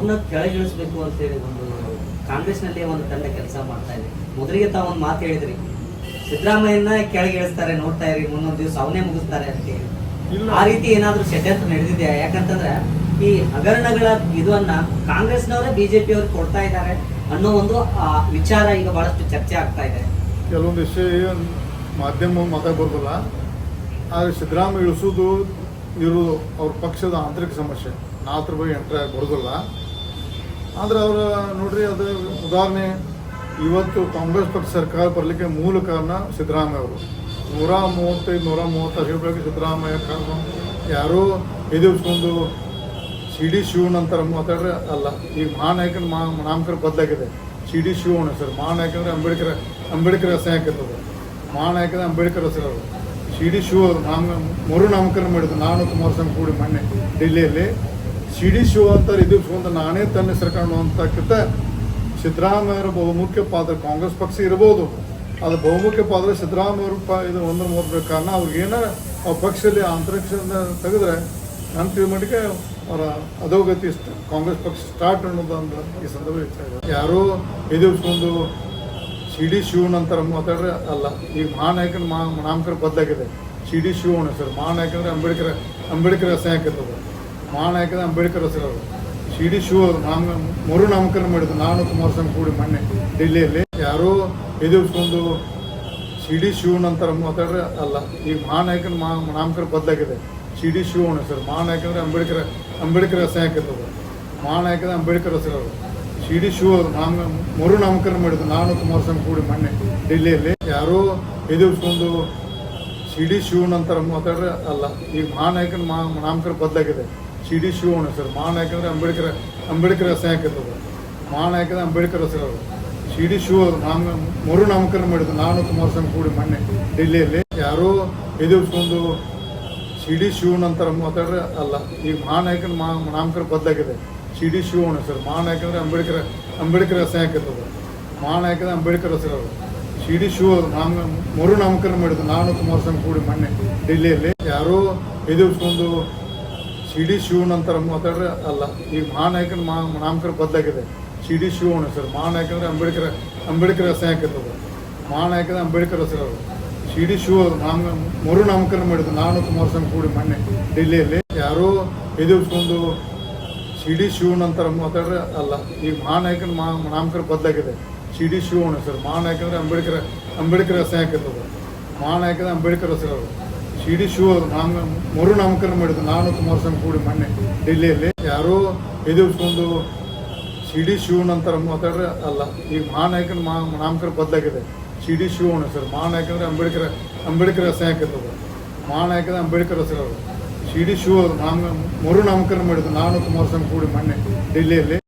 ಅವ್ರನ್ನ ಕೆಳಗಿಳಿಸ್ಬೇಕು ಅಂತ ಹೇಳಿ ಒಂದು ಕಾಂಗ್ರೆಸ್ನಲ್ಲಿ ಒಂದು ತಂಡ ಕೆಲಸ ಮಾಡ್ತಾ ಇದೆ. ಮೊದಲಿಗೆ ತಾವು ಒಂದು ಮಾತು ಹೇಳಿದ್ರಿ. ಸಿದ್ದರಾಮಯ್ಯನ ಕೆಳಗಿಳಿಸ್ತಾರೆ ನೋಡ್ತಾ ಇರಿ ಮುಂದೊಂದು ದಿವಸ ಅವನೇ ಮುಗಿಸ್ತಾರೆ ಅಂತ ಹೇಳಿ. ಆ ರೀತಿ ಏನಾದರೂ ಷಡ್ಯಂತ್ರ ನಡೆದಿದೆಯಾ? ಯಾಕಂತಂದ್ರೆ ಈ ಹಗರಣಗಳ ಇದನ್ನ ಕಾಂಗ್ರೆಸ್ನವರೇ ಬಿಜೆಪಿ ಅವ್ರಿಗೆ ಕೊಡ್ತಾ ಇದ್ದಾರೆ ಅನ್ನೋ ಒಂದು ಆ, ವಿಚಾರ ಈಗ ಬಹಳಷ್ಟು ಚರ್ಚೆ ಆಗ್ತಾ ಇದೆ. ಕೆಲವೊಂದು ವಿಷಯ ಮಾಧ್ಯಮ ಮತ ಬರ್ಬಲ್ಲ ಆದರೆ ಸಿದ್ದರಾಮಯ್ಯ ಇಳಿಸೋದು ಇರೋದು ಅವ್ರ ಪಕ್ಷದ ಆಂತರಿಕ ಸಮಸ್ಯೆ. ನಾ ಅದ್ರ ಬಗ್ಗೆ ಎಂಟ್ರ್ ಬರೋದಿಲ್ಲ. ಆದ್ರೆ ಅವರು ನೋಡ್ರಿ ಅದು ಉದಾಹರಣೆ, ಇವತ್ತು ಕಾಂಗ್ರೆಸ್ ಪಕ್ಷ ಸರ್ಕಾರ ಬರಲಿಕ್ಕೆ ಮೂಲ ಕಾರಣ ಸಿದ್ದರಾಮಯ್ಯ ಅವರು. ನೂರ ಮೂವತ್ತೈದು, ನೂರ ಮೂವತ್ತಾರು ಹೇಳಬೇಕು ಸಿದ್ದರಾಮಯ್ಯ ಕಾರಣ. ಯಾರೋ ಎದುರಿಸ್ಕೊಂಡು ಸಿ ಡಿ ಶಿವಣ್ಣ ಅಂತಾರೆ ಮಾತಾಡ್ರೆ ಅಲ್ಲ. ಈಗ ಮಹಾನಾಯಕನ ಮಾ ನಾಮಕರ ಬದಲಾಗಿದೆ. ಸಿ ಡಿ ಶಿವಣ್ಣ ಸರ್ ಮಹಾನಾಯಕ ಅಂದರೆ ಅಂಬೇಡ್ಕರ್ ಅಂಬೇಡ್ಕರ್ ಹೆಸರು ಹಾಕಿರ್ತದೆ ಮಹಾನಾಯಕ ಅಂದ್ರೆ ಅಂಬೇಡ್ಕರ್ ಹೆಸರು ಅವರು. ಸಿ ಡಿ ಶಿವ ಅವರು ನಾಮ ಮರು ನಾಮಕರಣ ಮಾಡಿದ್ರು. ನಾನು ಕುಮಾರಸ್ವಾಮಿ ಕೂಡಿ ಮೊನ್ನೆ ಡೆಲ್ಲಿಯಲ್ಲಿ ಸಿ ಡಿ ಶಿವ ಅಂತ ಎದುರಿಸ್ಕೊಂಡು ನಾನೇ ತನ್ನ ಹೆಸರು ಕಾಣುವಂತಕ್ಕಿಂತ ಸಿದ್ದರಾಮಯ್ಯರ ಬಹುಮುಖ್ಯ ಪಾತ್ರ. ಕಾಂಗ್ರೆಸ್ ಪಕ್ಷ ಇರ್ಬೋದು ಅದು ಬಹುಮುಖ್ಯ ಪಾತ್ರ ಸಿದ್ದರಾಮಯ್ಯ ಇದು ಒಂದು ಮೂರು ಕಾರಣ. ಅವ್ರಿಗೇನ ಆ ಪಕ್ಷದಲ್ಲಿ ಅಂತರಿಕ್ಷದಿಂದ ತೆಗೆದ್ರೆ ನನ್ನ ತಿಳುಮಟ್ಟಿಗೆ ಅವರ ಅಧೋಗತಿ ಇಷ್ಟ. ಕಾಂಗ್ರೆಸ್ ಪಕ್ಷ ಸ್ಟಾರ್ಟ್ ಅನ್ನೋದು ಅಂದ್ರೆ ಈ ಸಂದರ್ಭ ಹೆಚ್ಚಾಗಿದೆ. ಯಾರೋ ಎದುರಿಸ್ಕೊಂಡು ಸಿ ಡಿ ಶಿವನ್ ಅಂತಾರೆ ಮಾತಾಡ್ರೆ ಅಲ್ಲ. ಈಗ ಮಹಾನಾಯಕನ ಮಾ ನಾಮಕರ ಬದಲಾಗಿದೆ. ಸಿ ಡಿ ಶಿವಣ್ಣ, ಸರ್ ಮಹಾನಾಯಕ ಅಂದ್ರೆ ಅಂಬೇಡ್ಕರ್ ಅಂಬೇಡ್ಕರ್ ಸಹಾಯಕ ಹಾಕಿರ್ತದೆ ಮಹಾನಾಯಕ ಅಂಬೇಡ್ಕರ್ ಹೆಸರು ಅದು ಶೂ ಅವರು, ನಾಮ, ಮರು ನಾಮಕರಣ ಮಾಡಿದ್ರು. ನಾನು ಕುಮಾರಸ್ವಾಮಿ ಕೂಡಿ ಮೊನ್ನೆ ಡೆಲ್ಲಿಯಲ್ಲಿ. ಯಾರೋ ಎದುರಿಸ್ಕೊಂಡು ಶಿಡಿ ಶೂ ಶಿವನ್ ಅಂತಾರೆ ಮಾತಾಡ್ರೆ ಅಲ್ಲ. ಈಗ ಮಹಾನಾಯಕನ ಮಾ, ನಾಮಕರಣ ಬದಲಾಗಿದೆ. ಶಿಡಿ ಶೂ ಶಿವಣ್ಣ ಸರ್. ಮಹಾನಾಯಕ ಅಂದರೆ ಅಂಬೇಡ್ಕರ್ ಅಂಬೇಡ್ಕರ್ ಹೆಸರು ಹಾಕಿರ್ತದೆ ಮಹಾನಾಯಕ ಅಂದ್ರೆ ಅಂಬೇಡ್ಕರ್ ಹೆಸರು ಅದು ಶೂ ಅವರು, ನಾಮ, ಮರು ನಾಮಕರಣ ಮಾಡಿದ್ರು. ನಾನು ಕುಮಾರಸ್ವಾಮಿ ಕೂಡಿ ಮೊನ್ನೆ ಡೆಲ್ಲಿಯಲ್ಲಿ. ಯಾರೋ ಎದುರಿಸ್ಕೊಂಡು ಶಿಡಿ ಶೂ ಶಿವನ್ ಅಂತಾರೆ ಮಾತಾಡ್ರೆ ಅಲ್ಲ. ಈಗ ಮಹಾನಾಯಕನ ಮಾ, ನಾಮಕರಣ ಬದಲಾಗಿದೆ. ಸಿ ಡಿ ಶಿವಣ್ಣ ಸರ್ ಅಂದ್ರೆ ಅಂಬೇಡ್ಕರ್ ಅಂಬೇಡ್ಕರ್ ಹೆಸರು ಹಾಕಿರ್ತದೆ ಮಹಾನಾಯಕ ಅಂದ್ರೆ ಅಂಬೇಡ್ಕರ್ ಹೆಸರು ಅವರು. ಸಿ ಡಿ ಶಿವ ಅವರು ನಾಮ, ಮರು ನಾಮಕರಣ ಮಾಡಿದ್ರು. ನಾನು ಕುಮಾರಸ್ವಾಮಿ ಕೂಡಿ ಮೊನ್ನೆ ಡೆಲ್ಲಿಯಲ್ಲಿ. ಯಾರೋ ಎದುರಿಸ್ಕೊಂಡು ಸಿ ಡಿ ಶಿವಣ್ಣ ಅಂತಾರೆ ಮಾತಾಡ್ರೆ ಅಲ್ಲ. ಈಗ ಮಹಾನಾಯಕನ ಮಾ, ನಾಮಕರಣ ಬದಲಾಗಿದೆ. ಸಿ ಡಿ ಶಿವಣ್ಣ ಸರ್ ಮಹಾನಾಯಕ ಅಂದ್ರೆ ಅಂಬೇಡ್ಕರ್ ಅಂಬೇಡ್ಕರ್ ಹೆಸರು ಹಾಕಿರ್ತದೆ ಮಹಾನಾಯಕ ಅಂಬೇಡ್ಕರ್ ಹೆಸರು ಅವರು. ಸಿ ಡಿ ಶಿವ ಅವರು ನಾಮ, ಮರು ನಾಮಕರಣ ಮಾಡಿದ್ರು. ನಾನು ಕುಮಾರಸ್ವಾಮಿ ಕೂಡಿ ಮೊನ್ನೆ ಡೆಲ್ಲಿಯಲ್ಲಿ. ಯಾರೋ ಎದುರಿಸ್ಕೊಂಡು ಡಿ ಶಿವನ್ ಅಂತಾರೆ ಮಾತಾಡ್ರೆ ಅಲ್ಲ ಈಗ ಮಹಾನಾಯಕನ ಮಾ ನಾಮಕರ ಬದಲಾಗಿದೆ. ಸಿ ಡಿ ಶಿವಣ್ಣ ಸರ್ ಮಹಾನಾಯಕ ಅಂದ್ರೆ ಅಂಬೇಡ್ಕರ್ ಅಂಬೇಡ್ಕರ್ ಹೆಸರು ಹಾಕಿರ್ತದೆ ಅಂಬೇಡ್ಕರ್ ಹೆಸರು ಅವರು. ಸಿ ಡಿ ಶಿವ ಅವರು ನಾಮ, ಮರು ನಾಮಕರಣ ಮಾಡಿದ್ರು ನಾನು ಕುಮಾರಸ್ವಾಮಿ ಕೂಡಿ ಮೊನ್ನೆ ಡೆಲ್ಲಿಯಲ್ಲಿ. ಯಾರೋ ಎದುರಿಸ್ಕೊಂಡು ಸಿ ಡಿ ಶಿವಣ್ಣ ಅಂತಾರೆ ಮಾತಾಡ್ರೆ ಅಲ್ಲ ಈಗ ಮಹಾನಾಯಕನ ಮಾ, ನಾಮಕರಣ ಬದಲಾಗಿದೆ. ಸಿ ಡಿ ಶಿವಣ್ಣ ಸರ್ ಮಹಾನಾಯಕ ಅಂದ್ರೆ ಅಂಬೇಡ್ಕರ್ ಅಂಬೇಡ್ಕರ್ ಹೆಸರು ಹಾಕಿರ್ತದೆ ಅಂಬೇಡ್ಕರ್ ಹೆಸರು ಸಿ ಡಿ ಶಿವ ನಾಮ, ಮರು ನಾಮಕರಣ ಮಾಡಿದ್ರು ನಾನು ಕುಮಾರಸ್ವಾಮಿ ಕೂಡಿ ಮೊನ್ನೆ ಡೆಲ್ಲಿಯಲ್ಲಿ. ಯಾರೋ ಎದುರಿಸ್ಕೊಂಡು ಸಿ ಡಿ ಶಿವನಂತರ ಮಾತಾಡ್ರೆ ಅಲ್ಲ. ಈಗ ಮಹಾನಾಯಕನ ಮಾ, ನಾಮಕರಣ ಬದಲಾಗಿದೆ. ಸಿ ಡಿ ಶಿವಣ್ಣ ಸರ್ ಮಹಾನಾಯಕ ಅಂದ್ರೆ ಅಂಬೇಡ್ಕರ್ ಅಂಬೇಡ್ಕರ್ ಹೆಸರು ಹಾಕಿರ್ತದೆ ಅಂಬೇಡ್ಕರ್ ಹೆಸರು ಸಿ ಡಿ ಶಿವ ನಾಮ, ಮರು ನಾಮಕರಣ ಮಾಡಿದ್ರು ನಾನು ಕುಮಾರಸ್ವಾಮಿ ಕೂಡಿ ಮೊನ್ನೆ ಡೆಲ್ಲಿಯಲ್ಲಿ.